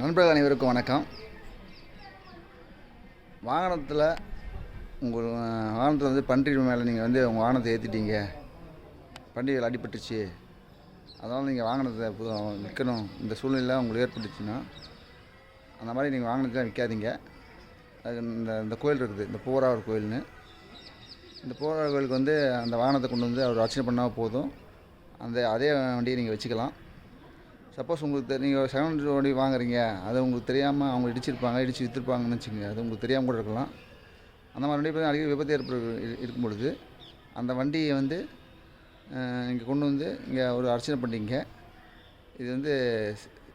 நண்பர்கள் அனைவருக்கும் வணக்கம். வாகனத்தில் உங்கள் வாகனத்தில் வந்து பன்றி மேலே நீங்கள் வந்து உங்கள் வாகனத்தை ஏற்றிட்டீங்க பன்றிகள் அடிபட்டுச்சு. அதனால் நீங்கள் வாகனத்தை விற்கணும். இந்த சூழ்நிலை உங்களுக்கு ஏற்பட்டுச்சுன்னா அந்த மாதிரி நீங்கள் வாகனத்தை விற்காதீங்க. அது இந்த இந்த கோயில் இருக்குது. இந்த போராவர் கோயில்னு. இந்த போராவர் கோயிலுக்கு வந்து அந்த வாகனத்தை கொண்டு வந்து அவர் அர்ச்சனை பண்ணால் போதும். அந்த அதே வண்டியை நீங்கள் வச்சுக்கலாம். சப்போஸ் உங்களுக்கு நீங்கள் செகண்ட் வண்டி வாங்குறீங்க அது உங்களுக்கு தெரியாமல் அவங்க இடிச்சிருப்பாங்க இடித்து விற்றுருப்பாங்கன்னு வச்சுக்கோங்க அது உங்களுக்கு தெரியாமல் கூட இருக்கலாம் அந்த மாதிரி வண்டி பார்த்தீங்கன்னா அடிக்கடி விபத்து ஏற்படு இருக்கும் பொழுது அந்த வண்டியை வந்து இங்கே கொண்டு வந்து இங்கே ஒரு அர்ச்சனை பண்ணிங்க இது வந்து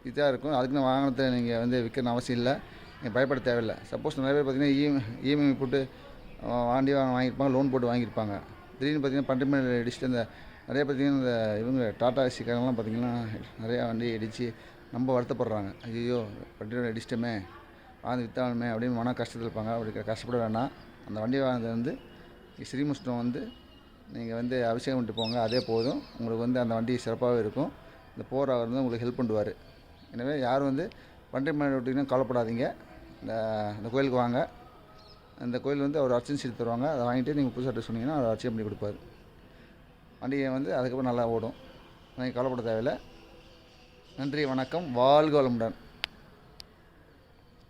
இதாக இருக்கும் அதுக்குன்னு வாகனத்தை நீங்கள் வந்து விற்கணும் அவசியம் இல்லை நீங்கள் பயப்பட தேவையில்லை சப்போஸ் நிறைய பேர் பார்த்தீங்கன்னா இஎம் இஎம்ஐ போட்டு வண்டி வாங்க வாங்கியிருப்பாங்க லோன் போட்டு வாங்கியிருப்பாங்க திடீர்னு பார்த்தீங்கன்னா பண்டு அடிச்சுட்டு அந்த நிறைய பார்த்தீங்கன்னா இந்த இவங்க டாடா ஏசிக்காரங்களாம் பார்த்திங்கன்னா நிறையா வண்டி இடித்து ரொம்ப வருத்தப்படுறாங்க. ஐயோ வண்டியோட இடிச்சிட்டோமே வாழ்ந்து வித்தாலுமே அப்படின்னு மன கஷ்டத்தில் இருப்பாங்க. அப்படி கஷ்டப்பட வேணாம். அந்த வண்டி வாங்கினது வந்து ஸ்ரீமுஷ்ணம் வந்து நீங்கள் வந்து அபிஷேகம் பண்ணிட்டு போங்க அதே போதும். உங்களுக்கு வந்து அந்த வண்டி சிறப்பாகவே இருக்கும். இந்த போர் அவர் வந்து உங்களுக்கு ஹெல்ப் பண்ணுவார். எனவே யாரும் வந்து வண்டி மேலே விட்டிங்கன்னா கவலைப்படாதீங்க. இந்த இந்த கோயிலுக்கு வாங்க. அந்த கோயில் வந்து அவர் அர்ச்சனை செய்து தருவாங்க. அதை வாங்கிட்டு நீங்கள் புதுசாக சொன்னீங்கன்னா அவர் அர்ச்சனை பண்ணி கொடுப்பாரு. வண்டியை வந்து அதுக்கப்புறம் நல்லா ஓடும். நீங்கள் கவலைப்பட தேவையில்லை. நன்றி வணக்கம். வாழ்க வளமுடன்.